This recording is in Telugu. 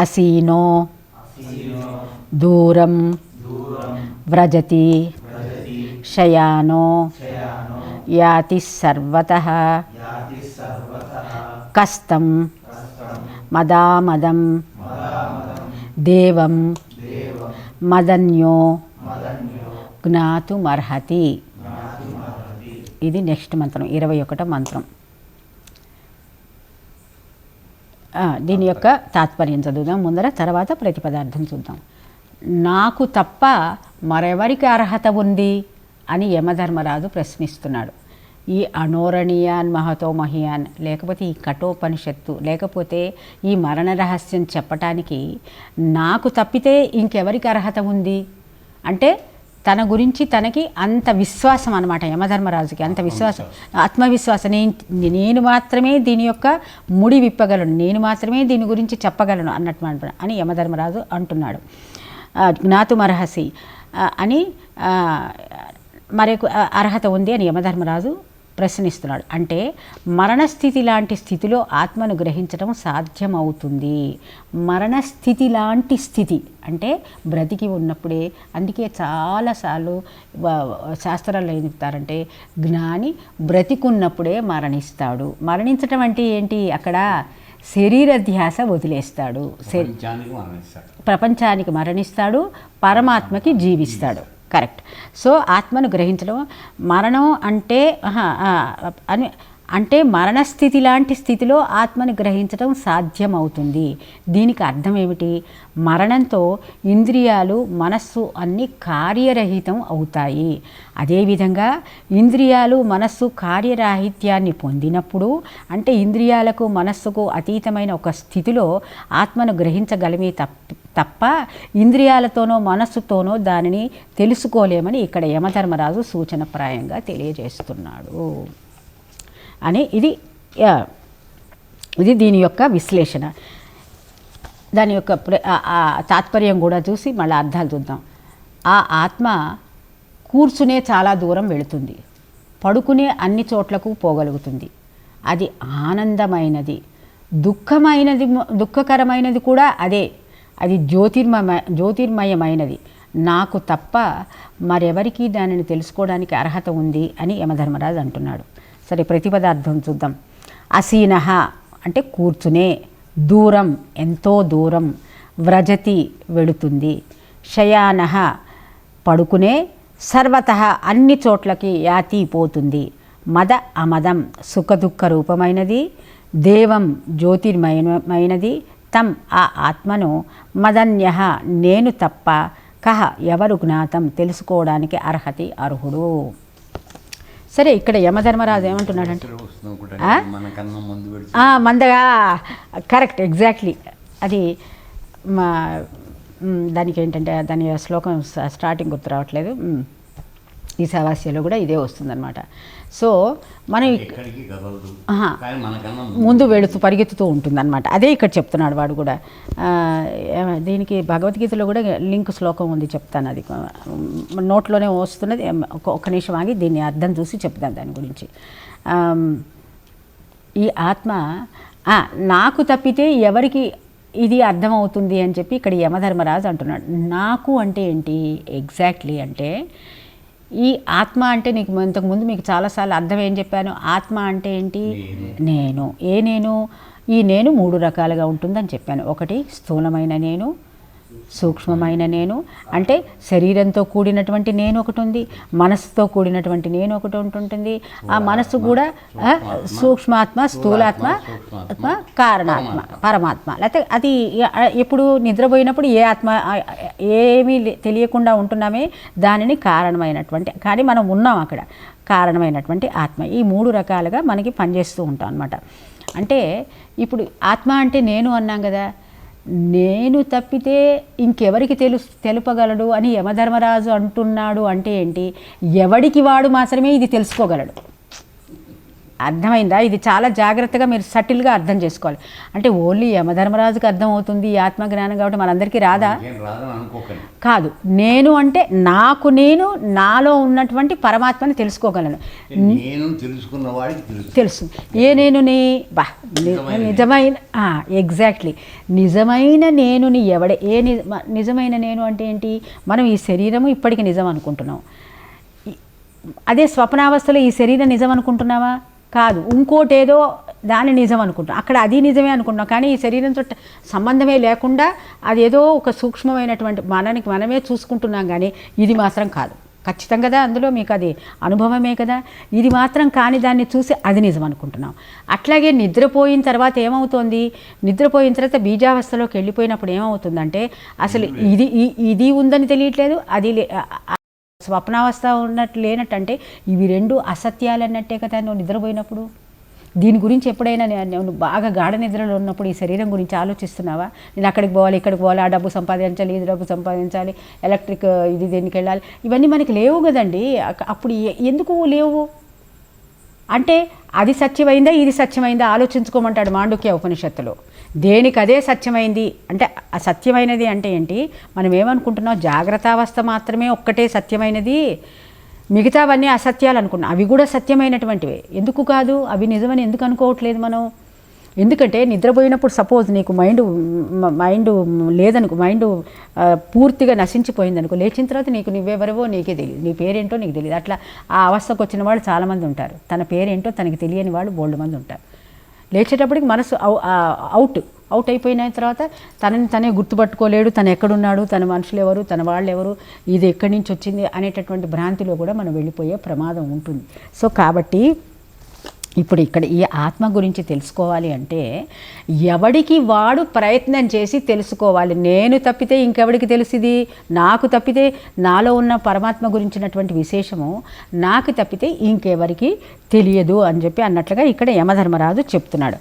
అసీనో. దూరం. వ్రజతి. శయానో. యాతి సర్వత. కస్తం మదామదం. దేవం. మదన్యో. జ్ఞాతుమర్హతి. ఇది నెక్స్ట్ మంత్రం ఇరవై ఒకటో మంత్రం ఆ, దీని యొక్క తాత్పర్యం చదువుదాం. ముందర తర్వాత ప్రతిపదార్థం చూద్దాం. నాకు తప్ప మరెవరికి అర్హత ఉంది అని యమధర్మరాజు ప్రశ్నిస్తున్నాడు. ఈ అనోరణీయాన్ మహతో మహియాన్ లేకపోతే ఈ కఠోపనిషత్తు లేకపోతే ఈ మరణ రహస్యం చెప్పటానికి నాకు తప్పితే ఇంకెవరికి అర్హత ఉంది? అంటే తన గురించి తనకి అంత విశ్వాసం అనమాట యమధర్మరాజుకి అంత విశ్వాసం. ఆత్మవిశ్వాసం. నేను నేను మాత్రమే దీని యొక్క ముడి విప్పగలను నేను మాత్రమే దీని గురించి చెప్పగలను అన్నట్టు అని యమధర్మరాజు అంటున్నాడు. జ్ఞాతుమర్హసి అని ఆ, మరొక అర్హత ఉంది అని యమధర్మరాజు ప్రశ్నిస్తున్నాడు. అంటే మరణస్థితి లాంటి స్థితిలో ఆత్మను గ్రహించడం సాధ్యమవుతుంది. మరణస్థితి లాంటి స్థితి అంటే బ్రతికి ఉన్నప్పుడే అందుకే చాలాసార్లు శాస్త్రాల్లో ఏం చెప్తారంటే జ్ఞాని బ్రతికున్నప్పుడే మరణిస్తాడు. మరణించటం అంటే ఏంటి? అక్కడ శరీర ధ్యాస వదిలేస్తాడు. ప్రపంచానికి మరణిస్తాడు. పరమాత్మకి జీవిస్తాడు. కరెక్ట్. సో ఆత్మను గ్రహించడం మరణం అంటే అని అంటే మరణస్థితి లాంటి స్థితిలో ఆత్మని గ్రహించడం సాధ్యమవుతుంది. దీనికి అర్థం ఏమిటి? మరణంతో ఇంద్రియాలు మనస్సు అన్నీ కార్యరహితం అవుతాయి. అదేవిధంగా ఇంద్రియాలు మనస్సు కార్యరాహిత్యాన్ని పొందినప్పుడు అంటే ఇంద్రియాలకు మనస్సుకు అతీతమైన ఒక స్థితిలో ఆత్మను గ్రహించగలమే తప్ప తప్ప ఇంద్రియాలతోనో మనస్సుతోనో దానిని తెలుసుకోలేమని ఇక్కడ యమధర్మరాజు సూచనప్రాయంగా తెలియజేస్తున్నాడు. అని ఇది ఇది దీని యొక్క విశ్లేషణ. దాని యొక్క ప్ర- ఆ- తాత్పర్యం కూడా చూసి మళ్ళీ అర్థాలు చూద్దాం. ఆ ఆత్మ కూర్చునే చాలా దూరం వెళుతుంది. పడుకునే అన్ని చోట్లకు పోగలుగుతుంది. అది ఆనందమైనది. దుఃఖమైనది దుఃఖకరమైనది కూడా అదే. అది జ్యోతిర్మయ జ్యోతిర్మయమైనది. నాకు తప్ప మరెవరికీ దానిని తెలుసుకోవడానికి అర్హత ఉంది అని యమధర్మరాజు అంటున్నాడు. సరే ప్రతిపదార్థం చూద్దాం. అసీనహ అంటే కూర్చునే దూరం ఎంతో దూరం వ్రజతి వెళుతుంది. శయానహ పడుకునే సర్వత అన్ని చోట్లకి యాతి పోతుంది మద అమదం సుఖదుఖ రూపమైనది దేవం జ్యోతిర్మయమైనది. తం ఆ ఆత్మను మదన్య నేను తప్ప కహ ఎవరు జ్ఞాతం తెలుసుకోవడానికి అర్హతి అర్హుడు. సరే ఇక్కడ యమధర్మరాజు ఏమంటున్నాడంటే మందగా కరెక్ట్ ఎగ్జాక్ట్లీ. అది మా దానికి ఏంటంటే దాని శ్లోకం స్టార్టింగ్ గుర్తు రావట్లేదు. ఈ సవాస్యలో కూడా ఇదే వస్తుందన్నమాట. సో మనం ముందు వెళుతూ పరిగెత్తుతూ ఉంటుందన్నమాట. అదే ఇక్కడ చెప్తున్నాడు వాడు కూడా. దీనికి భగవద్గీతలో కూడా లింక్ శ్లోకం ఉంది చెప్తాను అది. నోట్లోనే వస్తున్నది. ఒక ఒక్క నిమిషం ఆగి దీన్ని అర్థం చూసి చెప్తాను దాని గురించి. ఈ ఆత్మ నాకు తప్పితే ఎవరికి ఇది అర్థమవుతుంది అని చెప్పి ఇక్కడ యమధర్మరాజు అంటున్నాడు. నాకు అంటే ఏంటి? ఎగ్జాక్ట్లీ అంటే ఈ ఆత్మ అంటే నీకు ఇంతకుముందు మీకు చాలాసార్లు అర్థం ఏం చెప్పాను? ఆత్మ అంటే ఏంటి? నేను. ఏ నేను? ఈ నేను మూడు రకాలుగా ఉంటుందని చెప్పాను. ఒకటి స్థూలమైన నేను సూక్ష్మమైన నేను. అంటే శరీరంతో కూడినటువంటి నేను ఒకటి ఉంది మనస్సుతో కూడినటువంటి నేను ఒకటి ఉంటుంటుంది. ఆ మనస్సు కూడా సూక్ష్మాత్మ స్థూలాత్మ ఆత్మ కారణాత్మ పరమాత్మ. లేకపోతే అది ఎప్పుడు నిద్రపోయినప్పుడు ఏ ఆత్మ ఏమీ తెలియకుండా ఉంటున్నామే దానిని కారణమైనటువంటి కానీ మనం ఉన్నాం అక్కడ కారణమైనటువంటి ఆత్మ. ఈ మూడు రకాలుగా మనకి పనిచేస్తూ ఉంటాం అనమాట అంటే ఇప్పుడు ఆత్మ అంటే నేను అన్నాం కదా నేను తప్పితే ఇంకెవరికి తెలు తెలుపగలడు అని యమధర్మరాజు అంటున్నాడు అంటే ఏంటి? ఎవడికి వాడు మాత్రమే ఇది తెలుసుకోగలడు. అర్థమైందా? ఇది చాలా జాగ్రత్తగా మీరు సటిల్గా అర్థం చేసుకోవాలి. అంటే ఓన్లీ యమధర్మరాజుకి అర్థం అవుతుంది ఈ ఆత్మజ్ఞానం కాబట్టి మనందరికీ రాదా? కాదు. నేను అంటే నాకు నేను నాలో ఉన్నటువంటి పరమాత్మని తెలుసుకోగలను. నేను తెలుసుకున్న వాడికి తెలుసు. ఏ నేనుని బా ని- నిజమైన నిజమైన ఎగ్జాక్ట్లీ. నిజమైన నేనుని ఎవడే ఏ ని- నిజమైన నేను అంటే ఏంటి? మనం ఈ శరీరము ఇప్పటికి నిజం అనుకుంటున్నాం. అదే స్వప్నావస్థలో ఈ శరీరం నిజం అనుకుంటున్నావా? కాదు ఇంకోటి ఏదో దాని నిజం అనుకుంటాం. అక్కడ అది నిజమే అనుకుంటున్నాం. కానీ ఈ శరీరంతో సంబంధమే లేకుండా అది ఏదో ఒక సూక్ష్మమైనటువంటి మనకి మనమే చూసుకుంటున్నాం కానీ ఇది మాత్రం కాదు. ఖచ్చితం కదా అందులో మీకు అది అనుభవమే కదా? ఇది మాత్రం కాని దాన్ని చూసి అది నిజం అనుకుంటున్నాం. అట్లాగే నిద్రపోయిన తర్వాత ఏమవుతోంది? నిద్రపోయిన తర్వాత బీజావస్థలోకి వెళ్ళిపోయినప్పుడు ఏమవుతుందంటే అసలు ఇది ఇది ఉందని తెలియట్లేదు అది స్వప్నావస్థ ఉన్నట్టు లేనట్టు అంటే ఇవి రెండు అసత్యాలు అన్నట్టే కదా నువ్వు నిద్రపోయినప్పుడు? దీని గురించి ఎప్పుడైనా నువ్వు బాగా గాఢ నిద్రలో ఉన్నప్పుడు ఈ శరీరం గురించి ఆలోచిస్తున్నావా? నేను అక్కడికి పోవాలి ఇక్కడికి పోవాలి ఆ డబ్బు సంపాదించాలి ఇది డబ్బు సంపాదించాలి ఎలక్ట్రిక్ ఇది దీనికి వెళ్ళాలి. ఇవన్నీ మనకి లేవు కదండి. అప్పుడు ఎందుకు లేవు? అంటే అది సత్యమైందా ఇది సత్యమైందా? ఆలోచించుకోమంటాడు మాండుక్య ఉపనిషత్తులో. దేనికి అదే సత్యమైంది? అంటే ఆ సత్యమైనది అంటే ఏంటి? మనం ఏమనుకుంటున్నాం? జాగ్రత్తావస్థ మాత్రమే ఒక్కటే సత్యమైనది. మిగతావన్నీ అసత్యాలు అనుకున్నాం. అవి కూడా సత్యమైనటువంటివే. ఎందుకు కాదు? అవి నిజమని ఎందుకు అనుకోవట్లేదు మనం? ఎందుకంటే నిద్రపోయినప్పుడు సపోజ్ నీకు మైండ్ మైండ్ లేదనుకో మైండ్ పూర్తిగా నశించిపోయింది అనుకో లేచిన తర్వాత నీకు నువ్వెవరివో నీకే తెలియదు నీ పేరేంటో నీకు తెలియదు అట్లా ఆ అవస్థకు వచ్చిన వాళ్ళు చాలామంది ఉంటారు. తన పేరేంటో తనకి తెలియని వాళ్ళు బోల్డ్ మంది ఉంటారు. లేచేటప్పటికి మనసు అవు- అవుట్ అవుట్ అయిపోయిన తర్వాత తనని తనే గుర్తుపట్టుకోలేడు. తను ఎక్కడున్నాడు? తన మనుషులు ఎవరు తన వాళ్ళు ఎవరు ఇది ఎక్కడి నుంచి వచ్చింది? అనేటటువంటి భ్రాంతిలో కూడా మనం వెళ్ళిపోయే ప్రమాదం ఉంటుంది. సో కాబట్టి ఇప్పుడు ఇక్కడ ఈ ఆత్మ గురించి తెలుసుకోవాలి అంటే ఎవడికి వాడు ప్రయత్నం చేసి తెలుసుకోవాలి. నేను తప్పితే ఇంకెవడికి తెలిసిది నాకు తప్పితే నాలో ఉన్న పరమాత్మ గురించినటువంటి విశేషము నాకు తప్పితే ఇంకెవరికి తెలియదు అని చెప్పి అన్నట్లుగా ఇక్కడ యమధర్మరాజు చెప్తున్నాడు.